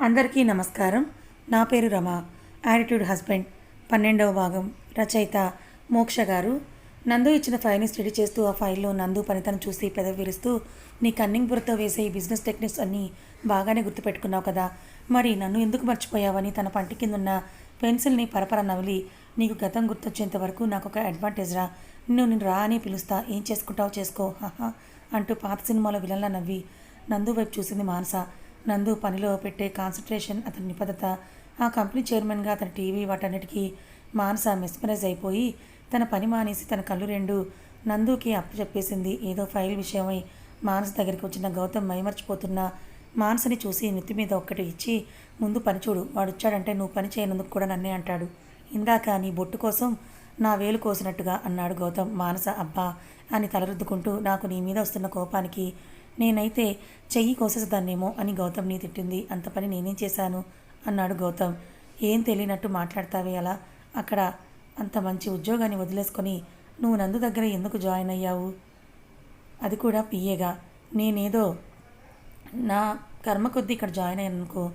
అందరికీ నమస్కారం. నా పేరు రమ. యాటిట్యూడ్ హస్బెండ్ పన్నెండవ భాగం. రచయిత మోక్ష గారు. నందు ఇచ్చిన ఫైల్ని స్టడీ చేస్తూ ఆ ఫైల్లో నందు పనితనం చూసి పెదవి విరుస్తూ నీ కన్నింగ్ బుర్రతో వేసే ఈ బిజినెస్ టెక్నిక్స్ అన్నీ బాగానే గుర్తుపెట్టుకున్నావు కదా. మరి నన్ను ఎందుకు మర్చిపోయావని తన పంటి కింద ఉన్న పెన్సిల్ని పరపర నవలి నీకు గతం గుర్తొచ్చేంత వరకు నాకు ఒక అడ్వాంటేజ్ రా. నిన్ను నేను రా అని పిలుస్తా. ఏం చేసుకుంటావు చేసుకో. హాహా అంటూ పాత సినిమాలో విలన్లా నవ్వి నందు వైపు చూసింది మానస. నందు పనిలో పెట్టే కాన్సన్ట్రేషన్ అతని నిబద్ధత ఆ కంపెనీ చైర్మన్గా అతని టీవీ వాటన్నిటికీ మానస మెస్మరైజ్ అయిపోయి తన పని మానేసి తన కళ్ళు రెండు నందుకి అప్పు చెప్పేసింది ఏదో ఫైల్ విషయమై మానస దగ్గరికి వచ్చిన గౌతమ్ మైమర్చిపోతున్న మానసని చూసి నెత్తి మీద ఒక్కటి ఇచ్చి ముందు పని చూడు వాడు వచ్చాడంటే నువ్వు పని చేయనందుకు కూడా నన్నే అంటాడు. ఇందాక నీ బొట్టు కోసం నా వేలు కోసినట్టుగా అన్నాడు గౌతమ్. మానస అబ్బా అని తలరుద్దుకుంటూ నాకు నీ మీద వస్తున్న కోపానికి నేనైతే చెయ్యి కోసేసేదాన్నేమో అని గౌతమ్ని తిట్టింది. అంత పని నేనేం చేశాను? అన్నాడు గౌతమ్. ఏం తెలియనట్టు మాట్లాడతావే అలా? అక్కడ అంత మంచి ఉద్యోగాన్ని వదిలేసుకొని నువ్వు నందు దగ్గర ఎందుకు జాయిన్ అయ్యావు? అది కూడా పిఏగా. నేనేదో నా కర్మ కొద్దీ ఇక్కడ జాయిన్ అయ్యాను అనుకో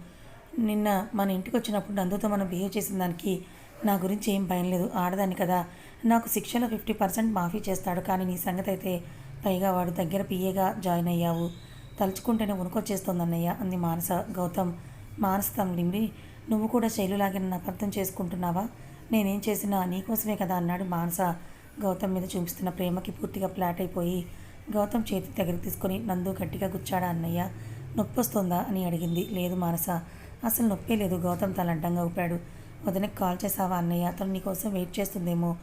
నిన్న మన ఇంటికి వచ్చినప్పుడు నందుతో మనం బిహేవ్ చేసిన దానికి నా గురించి ఏం భయం లేదు. ఆడదాన్ని కదా. నాకు శిక్షలో ఫిఫ్టీ పర్సెంట్ మాఫీ చేస్తాడు. కానీ నీ సంగతి అయితే పైగా వాడు దగ్గర పిఏగా జాయిన్ అయ్యావు. తలుచుకుంటేనే ఉనుకొచ్చేస్తోందన్నయ్య అంది మానస. గౌతమ్ మానస తమ్ముడిని నువ్వు కూడా శైలులాగే నాకు అర్థం చేసుకుంటున్నావా? నేనేం చేసినా నీకోసమే కదా అన్నాడు మానస. గౌతమ్ మీద చూపిస్తున్న ప్రేమకి పూర్తిగా ఫ్లాట్ అయిపోయి గౌతమ్ చేతి దగ్గర తీసుకొని నందు గట్టిగా గుచ్చాడా అన్నయ్య? నొప్పి వస్తుందా అని అడిగింది. లేదు మానస. అసలు నొప్పే లేదు. గౌతమ్ తల అడ్డంగా ఊపాడు. వదనకి కాల్ చేసావా అన్నయ్య? అతను నీకోసం వెయిట్ చేస్తుందేమో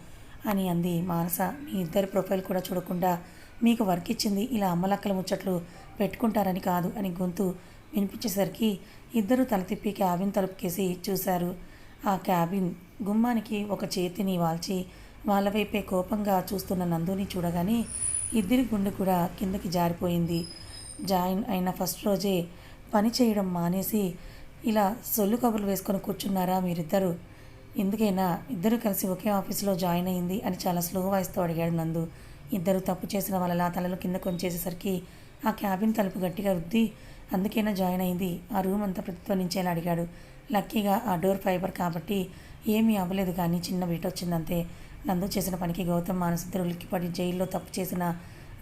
అని అంది మానస. మీ ఇద్దరి ప్రొఫైల్ కూడా చూడకుండా మీకు వర్క్ ఇచ్చింది ఇలా అమ్మలక్కల ముచ్చట్లు పెట్టుకుంటారని కాదు అని గొంతు వినిపించేసరికి ఇద్దరు తల తిప్పి క్యాబిన్ తలుపుకేసి చూశారు. ఆ క్యాబిన్ గుమ్మానికి ఒక చేతిని వాల్చి వాళ్ళ వైపే కోపంగా చూస్తున్న నందుని చూడగానే ఇద్దరి గుండె కూడా కిందకి జారిపోయింది. జాయిన్ అయిన ఫస్ట్ రోజే పని చేయడం మానేసి ఇలా సొల్లు కబుర్లు వేసుకొని కూర్చున్నారా మీరిద్దరు? ఎందుకైనా ఇద్దరు కలిసి ఒకే ఆఫీసులో జాయిన్ అయింది అని చాలా స్లో వాయిస్తో అడిగాడు నందు. ఇద్దరు తప్పు చేసిన వాళ్ళలా తలలు కింద కొంచేసేసరికి ఆ క్యాబిన్ తలుపు గట్టిగా రుద్ది అందుకైనా జాయిన్ అయింది. ఆ రూమ్ అంతా ప్రతిధ్వనించేలా అడిగాడు. లక్కీగా ఆ డోర్ ఫైబర్ కాబట్టి ఏమీ అవ్వలేదు కానీ చిన్న వెయిట్ వచ్చిందంతే. నందు చేసిన పనికి గౌతమ్ మానసిద్దరు ఉలిక్కిపడి జైల్లో తప్పు చేసిన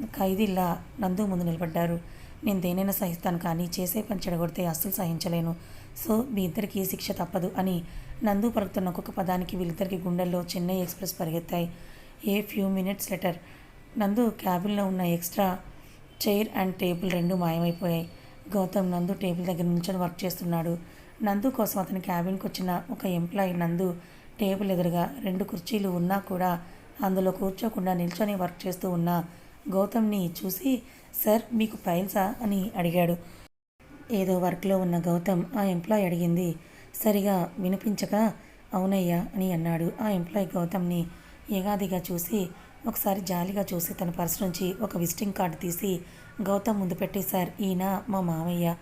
ఖైదీల్లా నందు ముందు నిలబడ్డారు. నేను దేనైనా సహిస్తాను కానీ చేసే పని చెడగొడితే అస్సలు సహించలేను. సో మీ ఇద్దరికి శిక్ష తప్పదు అని నందు పలుకుతున్న ఒక్కొక్క పదానికి వీళ్ళిద్దరికి గుండెల్లో Chennai express పరిగెత్తాయి. A few minutes later? Nandu క్యాబిన్లో ఉన్న ఎక్స్ట్రా చైర్ అండ్ టేబుల్ రెండు మాయమైపోయాయి. గౌతమ్ నందు టేబుల్ దగ్గర నిల్చొని వర్క్ చేస్తున్నాడు. నందు కోసం అతని క్యాబిన్కి వచ్చిన ఒక ఎంప్లాయీ నందు టేబుల్ ఎదురుగా రెండు కుర్చీలు ఉన్నా కూడా అందులో కూర్చోకుండా నిల్చొని వర్క్ చేస్తూ ఉన్న గౌతమ్ని చూసి సార్ మీకు ఫైల్సా? అని అడిగాడు. ఏదో వర్క్లో ఉన్న గౌతమ్ ఆ ఎంప్లాయ్ అడిగింది. సరిగా వినిపించక అవునయ్యా అని అన్నాడు. ఆ ఎంప్లాయీ గౌతమ్ని ఏగాదిగా చూసి ఒకసారి జాలిగా చూసి తన పర్సు నుంచి ఒక విజిటింగ్ కార్డు తీసి గౌతమ్ ముందు పెట్టి సార్ ఈయన మా మామయ్య.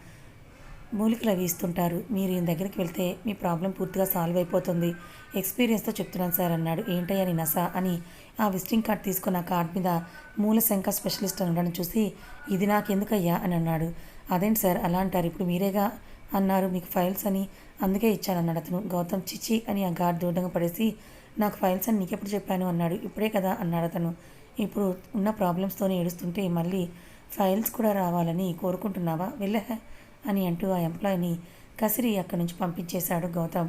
మూలికలు అవి ఇస్తుంటారు. మీరు ఈయన దగ్గరికి వెళ్తే మీ ప్రాబ్లం పూర్తిగా సాల్వ్ అయిపోతుంది. ఎక్స్పీరియన్స్తో చెప్తున్నాను సార్ అన్నాడు. ఏంటయ్యా నీ నస అని ఆ విజిటింగ్ కార్డ్ తీసుకున్న కార్డ్ మీద మూల శంక స్పెషలిస్ట్ అని ఉండడం చూసి ఇది నాకెందుకయ్యా అని అన్నాడు. అదేంటి సార్ అలా అంటారు? ఇప్పుడు మీరేగా అన్నారు? మీకు ఫైల్స్ అని అందుకే ఇచ్చానన్నాడు అతను. గౌతమ్ చిచి అని ఆ గార్డ్ దూరంగా పడేసి నాకు ఫైల్స్ అని నీకెప్పుడు చెప్పాను అన్నాడు. ఇప్పుడే కదా అన్నాడు అతను. ఇప్పుడు ఉన్న ప్రాబ్లమ్స్తోనే ఏడుస్తుంటే మళ్ళీ ఫైల్స్ కూడా రావాలని కోరుకుంటున్నావా? వెళ్ళహ అని అంటూ ఆ ఎంప్లాయీని కసిరి అక్కడి నుంచి పంపించేశాడు గౌతమ్.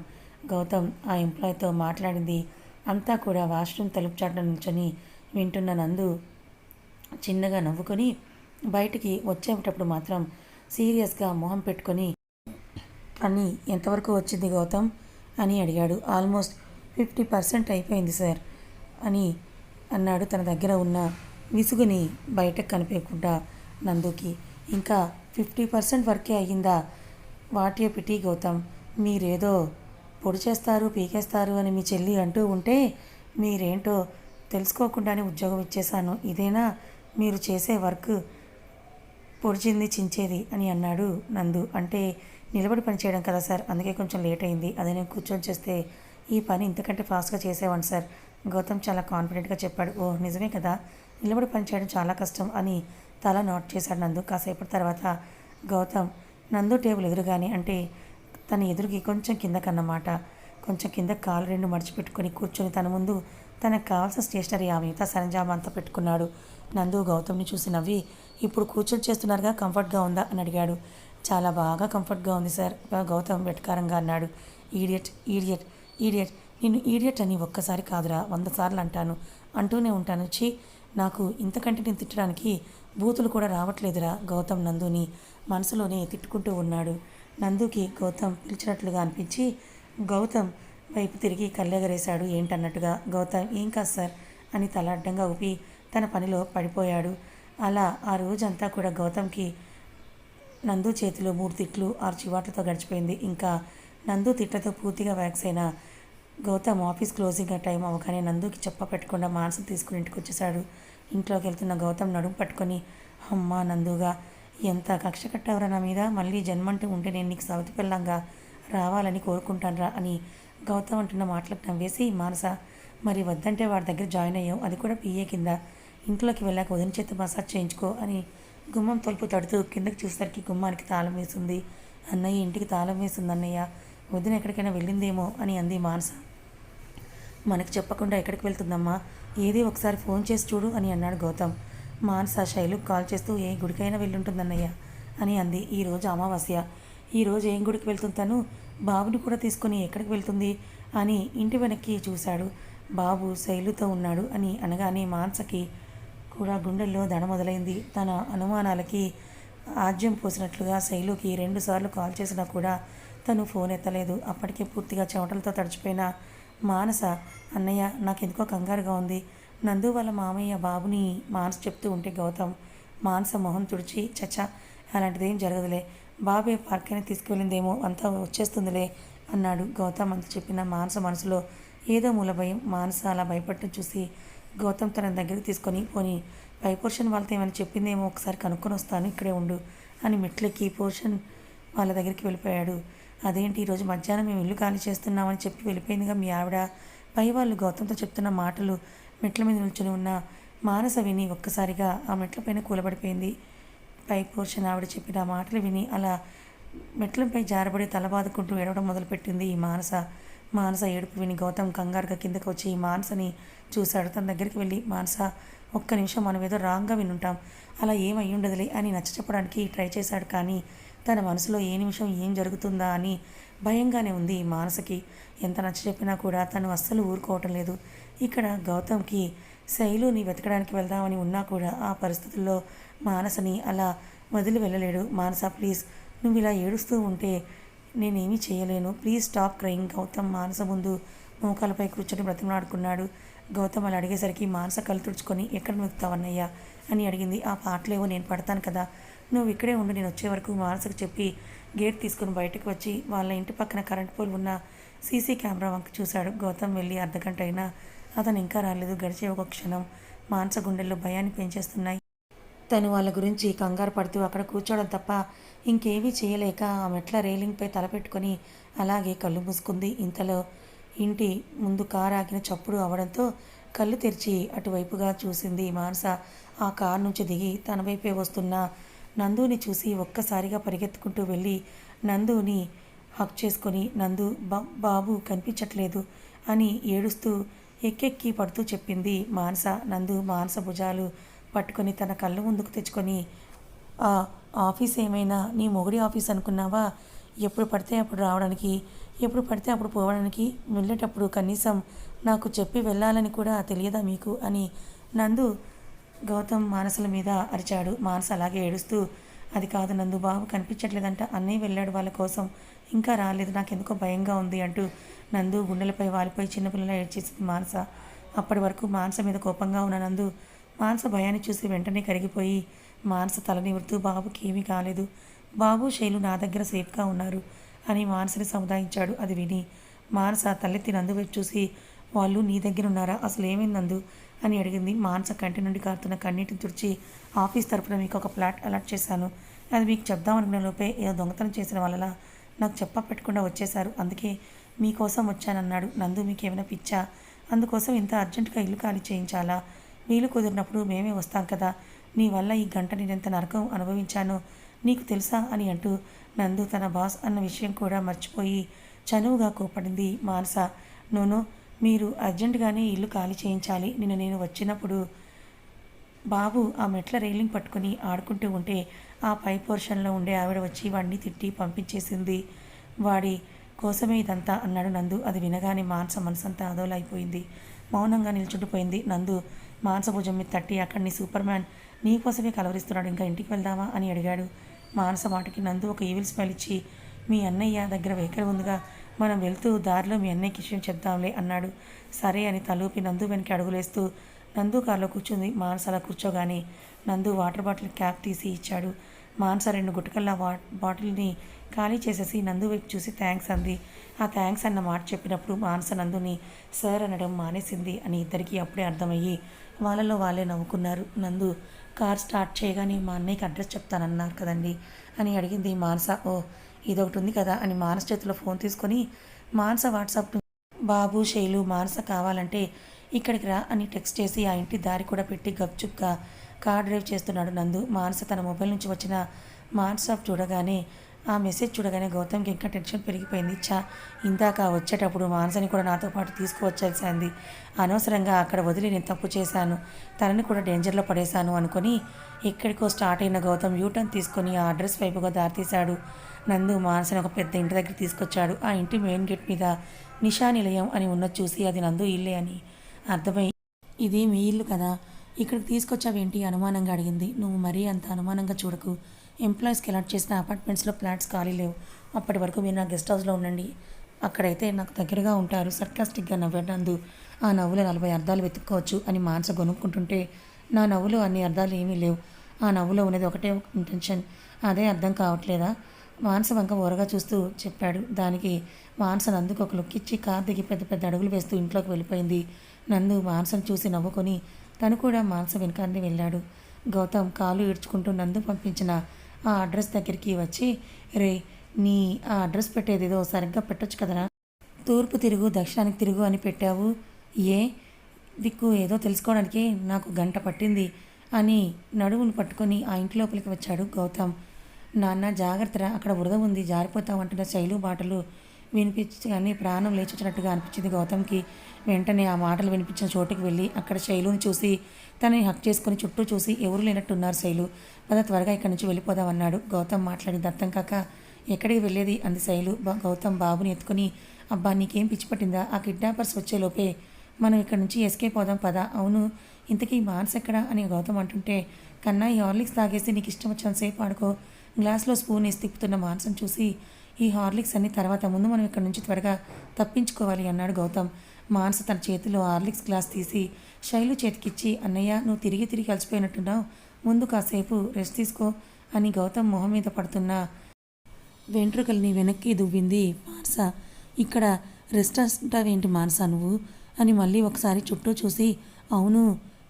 గౌతమ్ ఆ ఎంప్లాయీతో మాట్లాడింది. అంతా కూడా వాష్రూమ్ తలుపు చాటున నుంచని వింటున్న నందు చిన్నగా నవ్వుకొని బయటికి వచ్చేటప్పుడు మాత్రం సీరియస్గా మొహం పెట్టుకొని అని ఎంతవరకు వచ్చింది గౌతమ్? అని అడిగాడు. ఆల్మోస్ట్ ఫిఫ్టీ పర్సెంట్ అయిపోయింది సార్ అని అన్నాడు తన దగ్గర ఉన్న విసుగుని బయటకు కనిపించకుండా నందుకి. ఇంకా ఫిఫ్టీ పర్సెంట్ వర్కే అయ్యిందా? వాటి పిటి గౌతమ్? మీరేదో పొడి చేస్తారు పీకేస్తారు అని మీ చెల్లి అంటూ ఉంటే మీరేంటో తెలుసుకోకుండానే ఉద్యోగం ఇచ్చేశాను. ఇదేనా? మీరు చేసే వర్క్ పొడిచింది చించేది అని అన్నాడు నందు. అంటే నిలబడి పని చేయడం కదా సార్? అందుకే కొంచెం లేట్ అయింది. అదే నేను కూర్చొని చేస్తే ఈ పని ఇంతకంటే ఫాస్ట్గా చేసేవాడిని సార్ గౌతమ్ చాలా కాన్ఫిడెంట్గా చెప్పాడు. ఓ నిజమే కదా. నిలబడి పని చేయడం చాలా కష్టం అని తల నోట్ చేశాడు నందు. కాసేపటి తర్వాత గౌతమ్ నందు టేబుల్ ఎదురుగానే అంటే తన ఎదురుకి కొంచెం కిందకన్నమాట కొంచెం కింద కాలు రెండు మడిచిపెట్టుకొని కూర్చొని తన ముందు తనకు కావాల్సిన స్టేషనరీ ఆ మిగతా సరంజామా అంతా పెట్టుకున్నాడు. నందు గౌతమ్ని చూసి నవ్వి ఇప్పుడు కూర్చొని చేస్తున్నారుగా? కంఫర్ట్గా ఉందా? అని అడిగాడు. చాలా బాగా కంఫర్ట్గా ఉంది సార్ గౌతమ్ వెటకారంగా అన్నాడు. ఈడియట్ ఈడియట్ ఈడియట్ నేను ఈడియట్ అని ఒక్కసారి కాదురా వంద సార్లు అంటాను. అంటూనే ఉంటాను. ఛీ నాకు ఇంతకంటే నేను తిట్టడానికి బూతులు కూడా రావట్లేదురా గౌతమ్ నందుని. మనసులోనే తిట్టుకుంటూ ఉన్నాడు. నందుకి గౌతమ్ పిలిచినట్లుగా అనిపించి గౌతమ్ వైపు తిరిగి కళ్ళెగరేశాడు. ఏంటన్నట్టుగా గౌతమ్ ఏం కాదు సార్ అని తల అడ్డంగా ఊపి తన పనిలో పడిపోయాడు. అలా ఆ రోజంతా కూడా గౌతమ్కి నందు చేతిలో మూడు తిట్లు ఆరు చివాట్లతో గడిచిపోయింది. ఇంకా నందు తిట్లతో పూర్తిగా వ్యాక్స్ అయిన గౌతమ్ ఆఫీస్ క్లోజింగ్ టైం అవగానే నందుకి చెప్ప పెట్టకుండా మానసం తీసుకుని ఇంటికి వచ్చేసాడు ఇంట్లోకి వెళ్తున్న గౌతమ్ నడుము పట్టుకొని అమ్మ నందుగా ఎంత కక్ష కట్టవరా నా మీద? మళ్ళీ జన్మంటూ ఉంటే నేను నీకు సౌతి పిల్లంగా రావాలని కోరుకుంటానురా అని గౌతమ్ అంటున్న మాటలకు నవ్వేసి మానస మరి వద్దంటే వాడి దగ్గర జాయిన్ అయ్యావు. అది కూడా పిఏ కింద. ఇంట్లోకి వెళ్ళాక వదిన చేత మసాజ్ చేయించుకో అని గుమ్మం తలుపు తడుతూ కిందకి చూసేసరికి గుమ్మానికి తాళం వేసింది. అన్నయ్య ఇంటికి తాళం వేసింది అన్నయ్య. వదిన ఎక్కడికైనా వెళ్ళిందేమో అని అంది మానస. మనకు చెప్పకుండా ఎక్కడికి వెళ్తుందమ్మా? ఏది ఒకసారి ఫోన్ చేసి చూడు అని అన్నాడు గౌతమ్. మానస శైలుకు కాల్ చేస్తూ ఏ గుడికైనా వెళ్ళుంటుందన్నయ్య అని అంది ఈరోజు అమావాస్య. ఈరోజు ఏం గుడికి వెళ్తుంటాను బాబుని కూడా తీసుకొని ఎక్కడికి వెళ్తుంది అని ఇంటి వెనక్కి చూశాడు. బాబు శైలుతో ఉన్నాడు అని అనగానే మానసకి కూడా గుండెల్లో దడ మొదలైంది. తన అనుమానాలకి ఆజ్యం పోసినట్లుగా శైలుకి రెండుసార్లు కాల్ చేసినా కూడా తను ఫోన్ ఎత్తలేదు. అప్పటికే పూర్తిగా చెమటలతో తడిచిపోయిన మానస అన్నయ్య నాకెందుకో కంగారుగా ఉంది. నందు వాళ్ళ మామయ్య బాబుని మానస చెప్తూ ఉంటే గౌతమ్ మానస మొహం తుడిచి చచ్చా అలాంటిదేం జరగదులే. బాబే పార్కైనా తీసుకువెళ్ళిందేమో అంతా వచ్చేస్తుందిలే అన్నాడు గౌతమ్. అంత చెప్పిన మానస మనసులో ఏదో మూల భయం మానస అలా భయపడటం చూసి గౌతమ్ తన దగ్గరికి తీసుకొని పోని పై పోర్షన్ వాళ్ళతో ఏమైనా చెప్పిందేమో ఒకసారి కనుక్కొని వస్తాను ఇక్కడే ఉండు అని మెట్లెక్కి పోర్షన్ వాళ్ళ దగ్గరికి వెళ్ళిపోయాడు. అదేంటి ఈరోజు మధ్యాహ్నం మేము ఇల్లు ఖాళీ చేస్తున్నామని చెప్పి వెళ్ళిపోయిందిగా మీ ఆవిడ. పై వాళ్ళు గౌతమ్తో చెప్తున్న మాటలు మెట్ల మీద నిల్చుని ఉన్న మానస విని ఒక్కసారిగా ఆ మెట్లపైన కూలబడిపోయింది. పై పోర్షన్ ఆవిడ చెప్పిన ఆ మాటలు విని అలా మెట్లపై జారబడి తల బాదుకుంటూ ఏడవడం మొదలుపెట్టింది ఈ మానస. మానస ఏడుపు విని గౌతమ్ కంగారుగా కిందకు వచ్చి ఈ మానసని చూశాడు. తన దగ్గరికి వెళ్ళి మానస ఒక్క నిమిషం మనం ఏదో రాంగ్గా వినుంటాం. అలా ఏం ఉండదులే అని నచ్చ చెప్పడానికి ట్రై చేశాడు కానీ తన మనసులో ఏ నిమిషం ఏం జరుగుతుందా అని భయంగానే ఉంది మానసకి. ఎంత నచ్చ చెప్పినా కూడా తను అస్సలు ఊరుకోవటం లేదు. ఇక్కడ గౌతమ్కి శైలుని వెతకడానికి వెళ్దామని ఉన్నా కూడా ఆ పరిస్థితుల్లో మానసని అలా వదిలి వెళ్ళలేడు. మానస ప్లీజ్ నువ్వు ఇలా ఏడుస్తూ ఉంటే నేనేమీ చేయలేను. Please stop crying. Gautam Manasa ముందు మోకాలపై కూర్చొని బ్రతిమలాడుకున్నాడు. గౌతమ్ అలా అడిగేసరికి మానస కళ్ళు తుడుచుకొని ఎక్కడ వెతుకుతావన్నయ్యా? అని అడిగింది. ఆ పాటలేవో నేను పడతాను కదా. నువ్వు ఇక్కడే ఉండి నేను వచ్చే వరకు మానసకు చెప్పి గేట్ తీసుకుని బయటకు వచ్చి వాళ్ళ ఇంటి పక్కన కరెంట్ పోల్ ఉన్న సీసీ కెమెరా వంక చూశాడు. గౌతమ్ వెళ్ళి అర్ధగంట అయినా అతను ఇంకా రాలేదు. గడిచే ఒక క్షణం మానస గుండెల్లో భయాన్ని పెంచేస్తున్నాయి. తను వాళ్ళ గురించి కంగారు పడుతూ అక్కడ కూర్చోవడం తప్ప ఇంకేమీ చేయలేక ఆ మెట్ల రేలింగ్పై తలపెట్టుకొని అలాగే కళ్ళు మూసుకుంది. ఇంతలో ఇంటి ముందు కారు ఆగిన చప్పుడు అవడంతో కళ్ళు తెరిచి అటువైపుగా చూసింది మానస. ఆ కారు నుంచి దిగి తన వైపే వస్తున్న నందుని చూసి ఒక్కసారిగా పరిగెత్తుకుంటూ వెళ్ళి నందుని హక్ చేసుకొని నందు బా బాబు కనిపించట్లేదు అని ఏడుస్తూ ఎక్కెక్కి పడుతూ చెప్పింది మానస. నందు మానస భుజాలు పట్టుకొని తన కళ్ళు ముందుకు తెచ్చుకొని ఆ ఆఫీస్ ఏమైనా? నీ మొగుడి ఆఫీస్ అనుకున్నావా? ఎప్పుడు పడితే అప్పుడు రావడానికి ఎప్పుడు పడితే అప్పుడు పోవడానికి వెళ్ళేటప్పుడు కనీసం నాకు చెప్పి వెళ్ళాలని కూడా తెలియదా మీకు? అని నందు గౌతమ్ మానసుల మీద అరిచాడు. మానస అలాగే ఏడుస్తూ అది కాదు నందు బాబు కనిపించట్లేదంట. అన్నయ్య వెళ్ళాడు వాళ్ళ కోసం. ఇంకా రాలేదు. నాకు ఎందుకో భయంగా ఉంది అంటూ నందు గుండెలపై వాలిపోయి చిన్నపిల్లల ఏడ్చేసింది మానస. అప్పటి వరకు మానస మీద కోపంగా ఉన్న నందు మానస భయాన్ని చూసి వెంటనే కరిగిపోయి మానస తలని నివురుతూ బాబుకి ఏమీ కాలేదు. బాబు శైలు నా దగ్గర సేఫ్గా ఉన్నారు అని మానసని సముదాయించాడు. అది విని మానస తలెత్తి నందు వైపు చూసి వాళ్ళు నీ దగ్గర ఉన్నారా? అసలు ఏమైంది నందు? అని అడిగింది. మానస కంటి నుండి కారుతున్న కన్నీటిని తుడిచి ఆఫీస్ తరఫున మీకు ఒక ఫ్లాట్ అలాట్ చేశాను. అది మీకు చెప్దామనుకునే లోపే ఏదో దొంగతనం చేసిన వల్ల నాకు చెప్ప పెట్టకుండా వచ్చేశారు. అందుకే మీకోసం వచ్చానన్నాడు నందు మీకు ఏమైనా పిచ్చా? అందుకోసం ఇంత అర్జెంటుగా ఇల్లు ఖాళీ చేయించాలా? వీలు కుదిరినప్పుడు మేమే వస్తాం కదా. నీ వల్ల ఈ గంట నేనెంత నరకం అనుభవించాను నీకు తెలుసా అని అంటూ నందు తన బాస్ అన్న విషయం కూడా మర్చిపోయి చనువుగా కోపడింది మానస. నూను మీరు అర్జెంటుగానే ఇల్లు ఖాళీ చేయించాలి. నిన్న నేను వచ్చినప్పుడు బాబు ఆ మెట్ల రైలింగ్ పట్టుకుని ఆడుకుంటూ ఉంటే ఆ పై పోర్షన్లో ఉండే ఆవిడ వచ్చి వాడిని తిట్టి పంపించేసింది. వాడి కోసమే ఇదంతా అన్నాడు నందు. అది వినగానే మానస మనసంతా అదోలైపోయింది. మౌనంగా నిల్చుండిపోయింది నందు మానస భుజం మీద తట్టి అక్కడిని సూపర్ మ్యాన్ నీ కోసమే కలవరిస్తున్నాడు ఇంకా ఇంటికి వెళ్దామా అని అడిగాడు. మానస మాటకి నందు ఒక ఈవిల్ స్మైల్ ఇచ్చి మీ అన్నయ్య దగ్గర వెహికల్ ఉందిగా మనం వెళ్తూ దారిలో మీ అన్నయ్యకి విషయం చెప్దాంలే అన్నాడు. సరే అని తలూపి నందు వెనక్కి అడుగులేస్తూ నందు కారులో కూర్చుంది మానస అలా కూర్చోగానే నందు వాటర్ బాటిల్ క్యాప్ తీసి ఇచ్చాడు. మానస రెండు గుటకల్లా వా బాటిల్ని ఖాళీ చేసేసి నందు వైపు చూసి థ్యాంక్స్ అంది. ఆ థ్యాంక్స్ అన్న మాట చెప్పినప్పుడు మానస నందుని సార్ అనడం మానేసింది అని ఇద్దరికీ అప్పుడే అర్థమయ్యి వాళ్ళలో వాళ్ళే నవ్వుకున్నారు. నందు కార్ స్టార్ట్ చేయగానే మా అన్నయ్యకి అడ్రస్ చెప్తానన్నారు కదండి అని అడిగింది మానస. ఓ ఇదొకటి ఉంది కదా అని మానస చేతిలో ఫోన్ తీసుకొని మానస వాట్సాప్ బాబు శైలు మానస కావాలంటే ఇక్కడికి రా అని టెక్స్ట్ చేసి ఆ ఇంటి దారి కూడా పెట్టి గప్చుప్గా కార్ డ్రైవ్ చేస్తున్నాడు నందు. మానస తన మొబైల్ నుంచి వచ్చిన వాట్సాప్ చూడగానే ఆ మెసేజ్ చూడగానే గౌతమ్కి ఇంకా టెన్షన్ పెరిగిపోయింది. చా ఇందాక వచ్చేటప్పుడు మానసని కూడా నాతో పాటు తీసుకువచ్చాల్సింది అనవసరంగా అక్కడ వదిలి నేను తప్పు చేశాను. తనని కూడా డేంజర్లో పడేశాను అనుకొని ఎక్కడికో స్టార్ట్ అయిన గౌతమ్ యూటర్న్ తీసుకొని ఆ అడ్రస్ వైపుగా దారితీశాడు. నందు మానసని ఒక పెద్ద ఇంటి దగ్గర తీసుకొచ్చాడు. ఆ ఇంటి మెయిన్ గేట్ మీద నిషా నిలయం అని ఉన్నది చూసి అది నందు ఇల్లే అని అర్థమై ఇది మీ ఇల్లు కదా? ఇక్కడికి తీసుకొచ్చావేంటి? అనుమానంగా అడిగింది. నువ్వు మరీ అంత అనుమానంగా చూడకు. ఎంప్లాయీస్కి అలాట్ చేసిన అపార్ట్మెంట్స్లో ఫ్లాట్స్ ఖాళీ లేవు. అప్పటి వరకు మీరు నా గెస్ట్ హౌస్లో ఉండండి. అక్కడైతే నాకు దగ్గరగా ఉంటారు. సర్కాస్టిక్గా నవ్వేటందు ఆ నవ్వులో నలభై అర్థాలు వెతుక్కోవచ్చు అని మానస కొనుక్కుంటుంటే నా నవ్వులో అన్ని అర్థాలు ఏమీ లేవు. ఆ నవ్వులో ఉన్నది ఒకటే ఇంటెన్షన్ అదే అర్థం కావట్లేదా? మానస వంక ఓరగా చూస్తూ చెప్పాడు. దానికి మానస నందుకు ఒక లుక్ ఇచ్చి కార్ దిగి పెద్ద పెద్ద అడుగులు వేస్తూ ఇంట్లోకి వెళ్ళిపోయింది. నందు మానసను చూసి నవ్వుకొని తను కూడా మానస వెనకాన్ని వెళ్ళాడు. గౌతమ్ కాలు ఈడ్చుకుంటూ నందు పంపించిన ఆ అడ్రస్ దగ్గరికి వచ్చి రే నీ ఆ అడ్రస్ పెట్టేదేదో సరిగ్గా పెట్టొచ్చు కదరా? తూర్పు తిరుగు దక్షిణానికి తిరుగు అని పెట్టావు. ఏ? దిక్కు ఏదో తెలుసుకోవడానికి నాకు గంట పట్టింది అని నడుమును పట్టుకొని ఆ ఇంటి లోపలికి వచ్చాడు గౌతమ్. నాన్న జాగ్రత్తరా అక్కడ బురద ఉంది జారిపోతావు అంటున్న శైలు మాటలు వినిపించగానే ప్రాణం లేచొచ్చినట్టుగా అనిపించింది గౌతమ్కి. వెంటనే ఆ మాటలు వినిపించిన చోటుకి వెళ్ళి అక్కడ శైలుని చూసి తనని హక్ చేసుకుని చుట్టూ చూసి ఎవరు లేనట్టున్నారు శైలు. పద త్వరగా ఇక్కడి నుంచి వెళ్ళిపోదామన్నాడు. గౌతమ్ మాట్లాడి దత్తం కాక ఎక్కడికి వెళ్ళేది? అంది శైలు. గౌతమ్ బాబుని ఎత్తుకుని అబ్బా నీకేం పిచ్చి పట్టిందా? ఆ కిడ్నాపర్స్ వచ్చేలోపే మనం ఇక్కడి నుంచి ఎస్కేప్ అవుదాం పదా. అవును ఇంతకీ మానస్ ఎక్కడా? అని గౌతమ్ అంటుంటే కన్నా ఈ హార్లిక్స్ తాగేసి నీకు ఇష్టం వచ్చినంతసేపు ఆడుకో. గ్లాస్లో స్పూన్ వేసి తిప్పుతున్న మాన్సన్ చూసి ఈ హార్లిక్స్ అన్ని తర్వాత ముందు మనం ఇక్కడ నుంచి త్వరగా తప్పించుకోవాలి అన్నాడు గౌతమ్. మానస తన చేతిలో హార్లిక్స్ గ్లాస్ తీసి శైలు చేతికిచ్చి అన్నయ్య నువ్వు తిరిగి తిరిగి అలసిపోయినట్టున్నావు ముందు కాసేపు రెస్ట్ తీసుకో అని గౌతమ్ మొహం మీద పడుతున్న వెంట్రుకల్ని వెనక్కి దువ్వింది. మానస ఇక్కడ రెస్ట్ అంటావేంటి మానస నువ్వు? అని మళ్ళీ ఒకసారి చుట్టూ చూసి అవును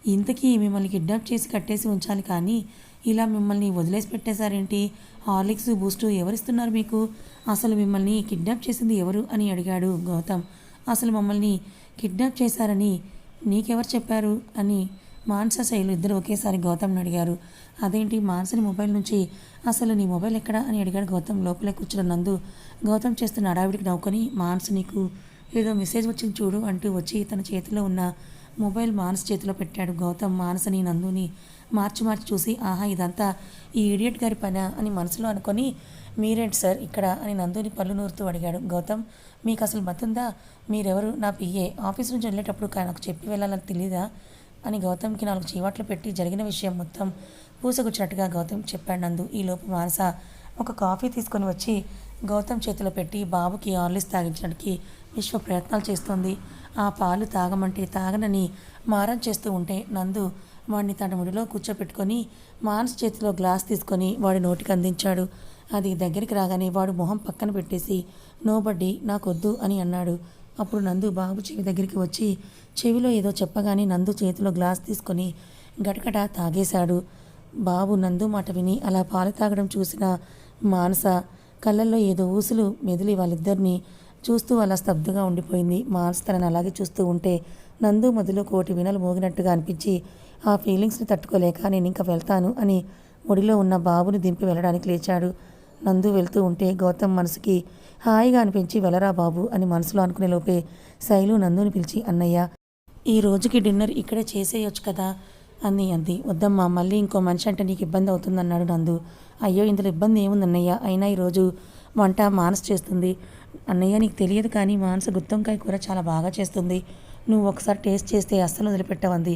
ఇంతకీ మిమ్మల్ని కిడ్నాప్ చేసి కట్టేసి ఉంచాలి కానీ ఇలా మిమ్మల్ని వదిలేసి పెట్టేశారేంటి? హార్లిక్స్ బూస్టు ఎవరిస్తున్నారు మీకు? అసలు మిమ్మల్ని కిడ్నాప్ చేసింది ఎవరు? అని అడిగాడు గౌతమ్. అసలు మమ్మల్ని కిడ్నాప్ చేశారని నీకెవరు చెప్పారు అని మానస శైలు ఇద్దరు ఒకేసారి గౌతమ్ని అడిగారు. అదేంటి? మానసని మొబైల్ నుంచి అసలు నీ మొబైల్ ఎక్కడా అని అడిగాడు గౌతమ్. లోపలే కూర్చున్న నందు గౌతమ్ చేస్తున్న అడావిడికి నవ్వుకొని మాన్స్ నీకు ఏదో మెసేజ్ వచ్చింది చూడు అంటూ వచ్చి తన చేతిలో ఉన్న మొబైల్ మానస చేతిలో పెట్టాడు. గౌతమ్ మానసని నందుని మార్చి మార్చి చూసి ఆహా ఇదంతా ఈ ఇడియట్ గారి పని? అని మనసులో అనుకొని మీరేంటి సార్ ఇక్కడ? అని నందుని పళ్ళు నూరుతూ అడిగాడు. గౌతమ్ మీకు అసలు మతుందా మీరెవరు? నా పిఏ ఆఫీస్ నుంచి వెళ్ళేటప్పుడు నాకు చెప్పి వెళ్ళాలని తెలీదా? అని గౌతమ్కి నాలుగు చీవాట్లు పెట్టి జరిగిన విషయం మొత్తం పూసగుచ్చినట్టుగా గౌతమ్ చెప్పాడు నందు. ఈలోపు మానస ఒక కాఫీ తీసుకొని వచ్చి గౌతమ్ చేతిలో పెట్టి బాబుకి ఆర్లిస్ తాగించడానికి విశ్వ ప్రయత్నాలు చేస్తోంది. ఆ పాలు తాగమంటే తాగనని మారం చేస్తూ ఉంటే నందు వాడిని తన ముడిలో కూర్చోపెట్టుకొని మానస్ చేతిలో గ్లాస్ తీసుకొని వాడి నోటికి అందించాడు. అది దగ్గరికి రాగానే వాడు మొహం పక్కన పెట్టేసి నోబడ్డి నాకొద్దు అని అన్నాడు. అప్పుడు నందు బాబు చెవి దగ్గరికి వచ్చి చెవిలో ఏదో చెప్పగానే నందు చేతిలో గ్లాస్ తీసుకొని గటగట తాగేశాడు. బాబు నందు మాట విని అలా పాలు తాగడం చూసిన మానస కళ్ళల్లో ఏదో ఊసులు మెదిలి వాళ్ళిద్దరిని చూస్తూ అలా స్తబ్దుగా ఉండిపోయింది. మానస తనని అలాగే చూస్తూ ఉంటే నందు మొదలు కోటి వినలు మోగినట్టుగా అనిపించి ఆ ఫీలింగ్స్ని తట్టుకోలేక నేను ఇంకా వెళ్తాను అని ఒడిలో ఉన్న బాబుని దింపి వెళ్ళడానికి లేచాడు. నందు వెళ్తూ ఉంటే గౌతమ్ మనసుకి హాయిగా అనిపించి వెళ్ళరా బాబు అని మనసులో అనుకునే లోపే శైలు నందుని పిలిచి అన్నయ్య ఈ రోజుకి డిన్నర్ ఇక్కడే చేసేయొచ్చు కదా అని అంది. వద్దమ్మా మళ్ళీ ఇంకో మనిషి అంటే నీకు ఇబ్బంది అవుతుందన్నాడు నందు. అయ్యో ఇందులో ఇబ్బంది ఏముంది అన్నయ్య? అయినా ఈరోజు వంట మానస్ చేస్తుంది. అన్నయ్య నీకు తెలియదు కానీ మానస గుత్తంకాయ కూర చాలా బాగా చేస్తుంది. నువ్వు ఒకసారి టేస్ట్ చేస్తే అస్సలు వదిలిపెట్టవంది.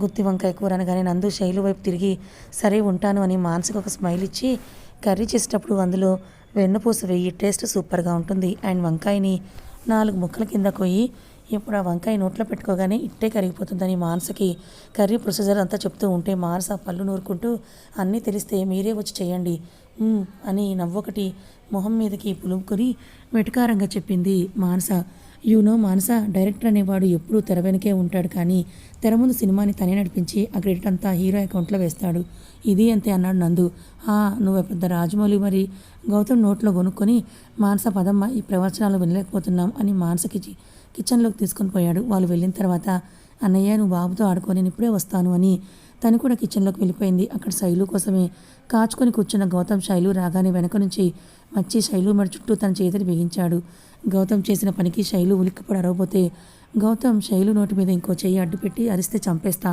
గుత్తి వంకాయ కూర అనగానే నందు శైలు వైపు తిరిగి సరే ఉంటాను అని మానసుకు ఒక స్మైల్ ఇచ్చి కర్రీ చేసేటప్పుడు అందులో వెన్నపూస వెయ్యి టేస్ట్ సూపర్గా ఉంటుంది. అండ్ వంకాయని నాలుగు ముక్కల కింద కొయ్యి. ఇప్పుడు ఆ వంకాయ నోట్లో పెట్టుకోగానే ఇట్టే కరిగిపోతుందని మానసకి కర్రీ ప్రొసీజర్ అంతా చెప్తూ ఉంటే మానస పళ్ళు నూరుకుంటూ అన్నీ తెలిస్తే మీరే వచ్చి చేయండి. అని నవ్వొకటి మొహం మీదకి పులుముకొని వెటకారంగా చెప్పింది మానస. యూనో మానస డైరెక్టర్ అనేవాడు ఎప్పుడూ తెర వెనకే ఉంటాడు కానీ తెర ముందు సినిమాని తనే నడిపించి ఆ క్రెడిట్ అంతా హీరో అకౌంట్లో వేస్తాడు. ఇది అంతే అన్నాడు నందు. నువ్వు పెద్ద రాజమౌళి మరి. గౌతమ్ నోట్లో కొనుక్కొని మానస పదమ్మ ఈ ప్రవచనాలు వినలేకపోతున్నాం అని మానసకి కిచెన్లోకి తీసుకొని పోయాడు. వాళ్ళు వెళ్ళిన తర్వాత అన్నయ్య నువ్వు బాబుతో ఆడుకొని నేను ఇప్పుడే వస్తాను అని తను కూడా కిచెన్లోకి వెళ్ళిపోయింది. అక్కడ శైలు కోసమే కాచుకొని కూర్చున్న గౌతమ్ శైలు రాగానే వెనక నుంచి వచ్చి శైలు మెడ చుట్టూ తన చేతిని బిగించాడు. గౌతమ్ చేసిన పనికి శైలు ఉలిక్కిపడి అరవబోతే గౌతమ్ శైలు నోటి మీద ఇంకో చెయ్యి అడ్డుపెట్టి అరిస్తే చంపేస్తా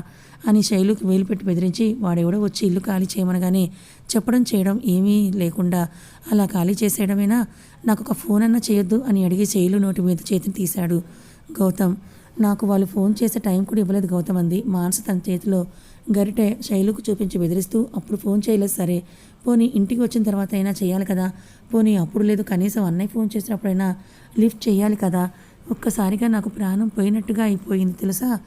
అని శైలుకి వేలు పెట్టి బెదిరించి వాడెవడో వచ్చి ఇల్లు ఖాళీ చేయమనగానే చెప్పడం చేయడం ఏమీ లేకుండా అలా ఖాళీ చేసేయడమేనా? నాకు ఒక ఫోన్ అన్నా చేయొద్దు అని అడిగి శైలు నోటి మీద చేతిని తీశాడు గౌతమ్. నాకు వాళ్ళు ఫోన్ చేసే టైం కూడా ఇవ్వలేదు గౌతమ్ అంది. మానస తన చేతిలో గరిటె శైలుకు చూపించి బెదిరిస్తూ అప్పుడు ఫోన్ చేయలేదు సరే. పోనీ ఇంటికి వచ్చిన తర్వాత అయినా చేయాలి కదా. పోనీ అప్పుడు లేదు కనీసం అన్నయ్య ఫోన్ చేసినప్పుడైనా లిఫ్ట్ చేయాలి కదా. ఒక్కసారిగా నాకు ప్రాణం పోయినట్టుగా అయిపోయింది తెలుసా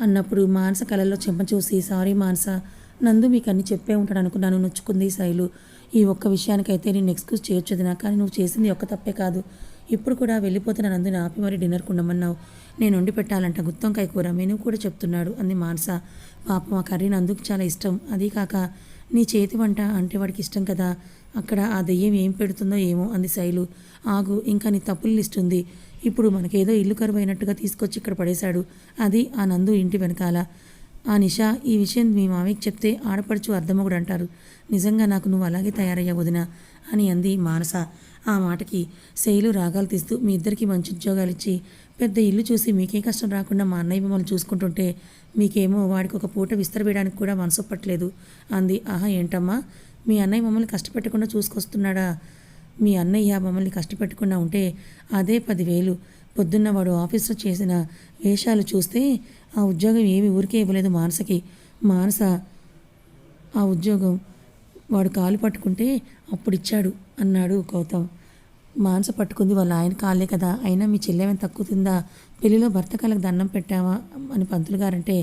అన్నప్పుడు మానస కళల్లో చెంప చూసి సారీ మానస నందు మీకు అన్ని చెప్పే ఉంటాడు అనుకున్నాను నొచ్చుకుంది శైలు. ఈ ఒక్క విషయానికైతే నేను ఎక్స్క్యూజ్ చేయొచ్చు వదినా కానీ నువ్వు చేసింది ఒక్క తప్పే కాదు. ఇప్పుడు కూడా వెళ్ళిపోతున్న నందుని ఆపి మరి డిన్నర్కు ఉండమన్నావు. నేను వండి పెట్టాలంట గుత్తొంకాయ కూర మెనూ కూడా చెప్తున్నాడు అంది మానస. పాపం ఆ కర్రీ నందుకు చాలా ఇష్టం. అదీ కాక నీ చేతి వంట అంటే వాడికి ఇష్టం కదా అక్కడ ఆ దెయ్యం ఏం పెడుతుందో ఏమో అంది శైలు. ఆగు ఇంకా నీ తప్పులు లిస్ట్ ఉంది. ఇప్పుడు మనకేదో ఇల్లు కరువు అయినట్టుగా తీసుకొచ్చి ఇక్కడ పడేశాడు. అది ఆ నందు ఇంటి వెనకాల. ఆ నిషా ఈ విషయం మీ మామయ్యకి చెప్తే ఆడపడుచు అర్ధమొగుడు అంటారు నిజంగా నాకు నువ్వు అలాగే తయారయ్యా వదిన అని అంది మానస. ఆ మాటకి శైలు రాగాలు తీస్తూ మీ ఇద్దరికి మంచి ఉద్యోగాలు ఇచ్చి పెద్ద ఇల్లు చూసి మీకేం కష్టం రాకుండా మా అన్నయ్య మిమ్మల్ని చూసుకుంటుంటే మీకేమో వాడికి ఒక పూట విస్తరవేయడానికి కూడా మనసు పట్టలేదు అంది. ఆహా ఏంటమ్మా? మీ అన్నయ్య మమ్మల్ని కష్టపెట్టకుండా చూసుకొస్తున్నాడా? మీ అన్నయ్య మమ్మల్ని కష్టపెట్టకుండా ఉంటే అదే పదివేలు. పొద్దున్న వాడు ఆఫీస్లో చేసిన వేషాలు చూస్తే ఆ ఉద్యోగం ఏమి ఊరికే ఇవ్వలేదు మానసకి. మానస ఆ ఉద్యోగం వాడు కాలు పట్టుకుంటే అప్పుడు ఇచ్చాడు అన్నాడు గౌతమ్. మాంస పట్టుకుంది వాళ్ళ ఆయన కాలే కదా. అయినా మీ చెల్లెమని తక్కుతుందా పెళ్ళిలో భర్త కళ్ళకి దండం పెట్టావా? అని పంతులు గారంటే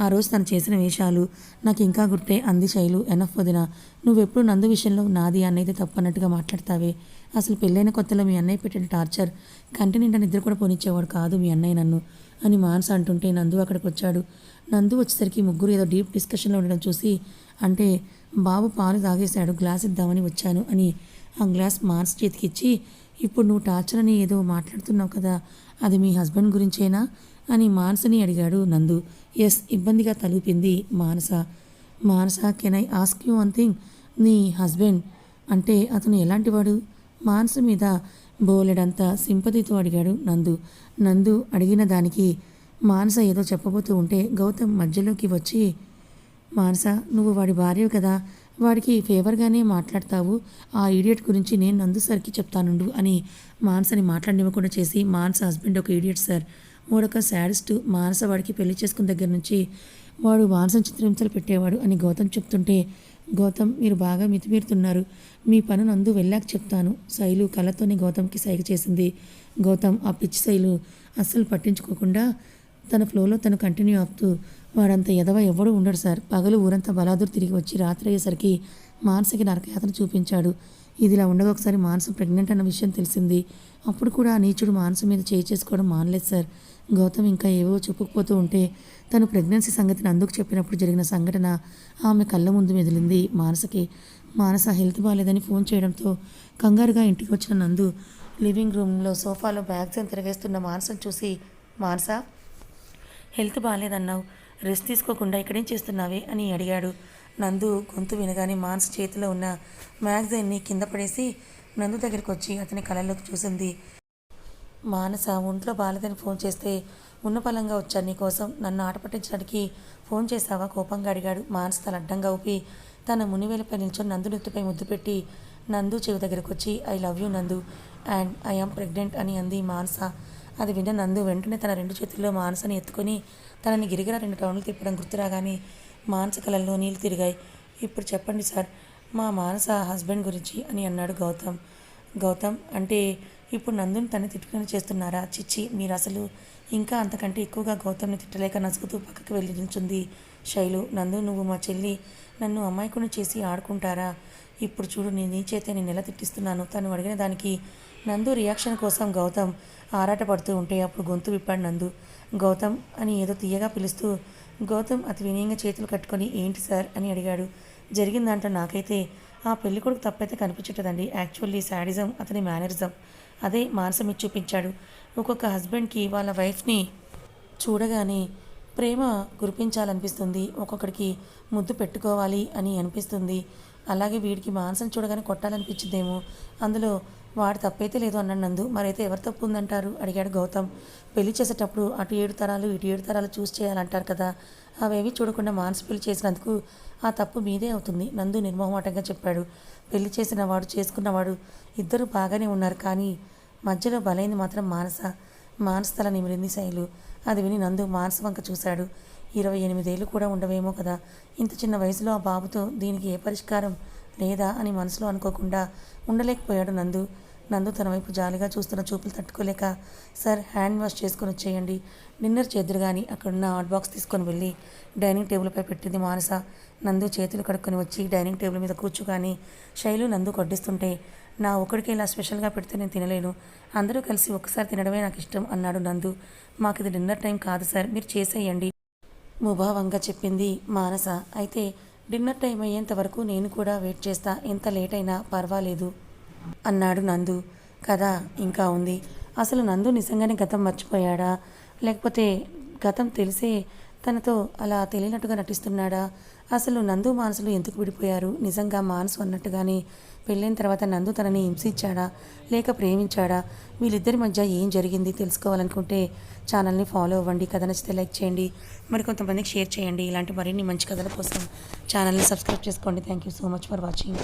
ఆ రోజు తను చేసిన వేషాలు నాకు ఇంకా గుర్తే అంది శైలు. ఎనఫ్ వదిన నువ్వెప్పుడు నందు విషయంలో నాది అన్నైతే తప్పన్నట్టుగా మాట్లాడతావే? అసలు పెళ్ళైన కొత్తలో మీ అన్నయ్య పెట్టిన టార్చర్ కంటి నిండా నిద్ర కూడా పోనిచ్చేవాడు కాదు మీ అన్నయ్య నన్ను అని మానస అంటుంటే నందు అక్కడికి వచ్చాడు నందు వచ్చేసరికి ముగ్గురు ఏదో డీప్ డిస్కషన్లో ఉండడం చూసి అంటే బాబు పాలు తాగేశాడు గ్లాస్ ఇద్దామని వచ్చాను అని ఆ గ్లాస్ మానస చేతికిచ్చి ఇప్పుడు నువ్వు టార్చర్ అని ఏదో మాట్లాడుతున్నావు కదా అది మీ హస్బెండ్ గురించేనా? అని మానసని అడిగాడు నందు. ఎస్ ఇబ్బందిగా తలుపింది Manasa. Manasa can I ask you one thing? నీ హస్బెండ్ అంటే అతను ఎలాంటివాడు మానస మీద బోలెడంత సింపతితో అడిగాడు నందు. నందు అడిగిన దానికి మానస ఏదో చెప్పబోతూ ఉంటే గౌతమ్ మధ్యలోకి వచ్చి మానస నువ్వు వాడి భార్యవు కదా వాడికి ఫేవర్గానే మాట్లాడతావు. ఆ ఈడియట్ గురించి నేను నందు సార్కి చెప్తానుండు అని మానసని మాట్లాడనివ్వకుండా చేసి మాన్స హస్బెండ్ ఒక ఈడియట్ సార్. మూడొక శాడిస్ట్ మానస వాడికి పెళ్ళి చేసుకున్న దగ్గర నుంచి వాడు మానసం చిత్రహింసలు పెట్టేవాడు అని గౌతమ్ చెప్తుంటే గౌతమ్ మీరు బాగా మితిమీరుతున్నారు. మీ పను నందు వెళ్ళాక చెప్తాను. శైలు కళ్ళతోనే గౌతమ్కి సైగ చేసింది. గౌతమ్ ఆ పిచ్చి శైలు అస్సలు పట్టించుకోకుండా తన ఫ్లోలో తను కంటిన్యూ అవుతూ వాడంత ఎదవ ఎవడు ఉండడు సార్. పగలు ఊరంతా బలాదూర్ తిరిగి వచ్చి రాత్రి అయ్యేసరికి మానసకి నరకయాత్ర చూపించాడు. ఇదిలా ఉండగా ఒకసారి మానస ప్రెగ్నెంట్ అన్న విషయం తెలిసింది. అప్పుడు కూడా ఆ నీచుడు మానస మీద చేయి చేసుకోవడం మానలేదు సార్. గౌతమ్ ఇంకా ఏవో చెప్పుకుపోతూ ఉంటే తను ప్రెగ్నెన్సీ సంగతిని అందుకు చెప్పినప్పుడు జరిగిన సంఘటన ఆమె కళ్ళ ముందు మెదిలింది మానసకి. మానస హెల్త్ బాగాలేదని ఫోన్ చేయడంతో కంగారుగా ఇంటికి వచ్చిన నందు లివింగ్ రూమ్లో సోఫాలో బ్యాగ్స్ అని తిరగేస్తున్న మానసను చూసి మానస హెల్త్ బాగాలేదన్నావు రెస్ట్ తీసుకోకుండా ఇక్కడేం చేస్తున్నావే అని అడిగాడు. నందు గొంతు వినగానే మానస చేతిలో ఉన్న మ్యాగజైన్ని కింద పడేసి నందు దగ్గరికి వచ్చి అతని కళ్ళలోకి చూసింది. మానస ఒంట్లో బాలదని ఫోన్ చేస్తే ఉన్నపలంగా వచ్చాను నీకోసం నన్ను ఆట పట్టించడానికి ఫోన్ చేశావా? కోపంగా అడిగాడు. మానస తల అడ్డంగా ఊపి తన మునివేలపై నిల్చొని నందు నెత్తిపై ముద్దు పెట్టి నందు చెవి దగ్గరకు వచ్చి I love you Nandu. And I am pregnant అని అంది మానస. అది విన్న నందు వెంటనే తన రెండు చేతుల్లో మానసని ఎత్తుకొని తనని గిరిగిన రెండు టౌన్లు తిప్పడం గుర్తురాగానే మానస కళల్లో నీళ్ళు తిరిగాయి. ఇప్పుడు చెప్పండి సార్ మా మానస హస్బెండ్ గురించి అని అన్నాడు గౌతమ్. గౌతమ్ అంటే ఇప్పుడు నందుని తన్ని తిట్టుకుని చేస్తున్నారా? చిచ్చి మీరు అసలు ఇంకా అంతకంటే ఎక్కువగా గౌతమ్ని తిట్టలేక నసుగుతూ పక్కకి వెళ్ళి నిల్చుంది శైలు. నందు నువ్వు మా చెల్లి. నన్ను అమాయకుని చేసి ఆడుకుంటారా? ఇప్పుడు చూడు నేను నీ చేతే నేను ఎలా తిట్టిస్తున్నాను? తను అడిగిన దానికి నందు రియాక్షన్ కోసం గౌతమ్ ఆరాటపడుతూ ఉంటే అప్పుడు గొంతు విప్పాడు నందు. గౌతమ్ అని ఏదో తీయగా పిలుస్తూ గౌతమ్ అతి వినయంగా చేతులు కట్టుకొని ఏంటి సార్? అని అడిగాడు. జరిగిన దాంట్లో నాకైతే ఆ పెళ్ళి కొడుకు తప్పైతే కనిపించటదండి యాక్చువల్లీ శాడిజం అతని మేనరిజం. అదే మానసం ఇచ్చి చూపించాడు. ఒక్కొక్క హస్బెండ్కి వాళ్ళ వైఫ్ని చూడగానే ప్రేమ కురిపించాలనిపిస్తుంది. ఒక్కొక్కడికి ముద్దు పెట్టుకోవాలి అని అనిపిస్తుంది. అలాగే వీడికి మాంసం చూడగానే కొట్టాలనిపించిందేమో అందులో వాడు తప్పైతే లేదు అన్నాడు నందు. మరైతే ఎవరు తప్పు ఉందంటారు? అడిగాడు గౌతమ్. పెళ్ళి చేసేటప్పుడు అటు ఏడు తరాలు ఇటు ఏడు తరాలు చూసి చేయాలంటారు కదా. అవేవి చూడకుండా మానసు పెళ్ళి చేసినందుకు ఆ తప్పు మీదే అవుతుంది నందు నిర్మోహమాటంగా చెప్పాడు. పెళ్ళి చేసిన వాడు చేసుకున్నవాడు ఇద్దరు బాగానే ఉన్నారు కానీ మధ్యలో బలైంది మాత్రం మానస. మానస తల నిమిరింది శైలు. అది విని నందు మానస వంక చూశాడు. ఇరవై ఎనిమిదేళ్ళు కూడా ఉండవేమో కదా. ఇంత చిన్న వయసులో ఆ బాబుతో దీనికి ఏ పరిష్కారం? లేదా అని మనసులో అనుకోకుండా ఉండలేకపోయాడు నందు. నందు తన వైపు జాలిగా చూస్తున్న చూపులు తట్టుకోలేక సార్ హ్యాండ్ వాష్ చేసుకొని వచ్చేయండి. డిన్నర్ చేదురుగాని కానీ అక్కడున్న హాట్ బాక్స్ తీసుకొని వెళ్ళి డైనింగ్ టేబుల్పై పెట్టింది మానస. నందు చేతులు కడుక్కొని వచ్చి డైనింగ్ టేబుల్ మీద కూర్చోగాని శైలు నందు కొడ్డిస్తుంటే నా ఒకడికి ఇలా స్పెషల్గా పెడితే నేను తినలేను. అందరూ కలిసి ఒక్కసారి తినడమే నాకు ఇష్టం అన్నాడు నందు. మాకు ఇది డిన్నర్ టైం కాదు సార్. మీరు చేసేయండి ముభావంగా చెప్పింది మానస. అయితే డిన్నర్ టైం అయ్యేంత వరకు నేను కూడా వెయిట్ చేస్తా. ఎంత లేట్ అయినా పర్వాలేదు అన్నాడు నందు. కథ ఇంకా ఉంది. అసలు నందు నిజంగానే గతం మర్చిపోయాడా? లేకపోతే గతం తెలిసే తనతో అలా తెలియనట్టుగా నటిస్తున్నాడా? అసలు నందు మానసులు ఎందుకు విడిపోయారు? నిజంగా మానసు అన్నట్టుగానే పెళ్ళైన తర్వాత నందు తనని హింసించాడా? లేక ప్రేమించాడా? వీళ్ళిద్దరి మధ్య ఏం జరిగింది తెలుసుకోవాలనుకుంటే ఛానల్ని ఫాలో అవ్వండి. కథ నచ్చితే లైక్ చేయండి. మరి కొంతమందికి షేర్ చేయండి. ఇలాంటి మరిన్ని మంచి కథల కోసం ఛానల్ని సబ్స్క్రైబ్ చేసుకోండి. Thank you so much for watching.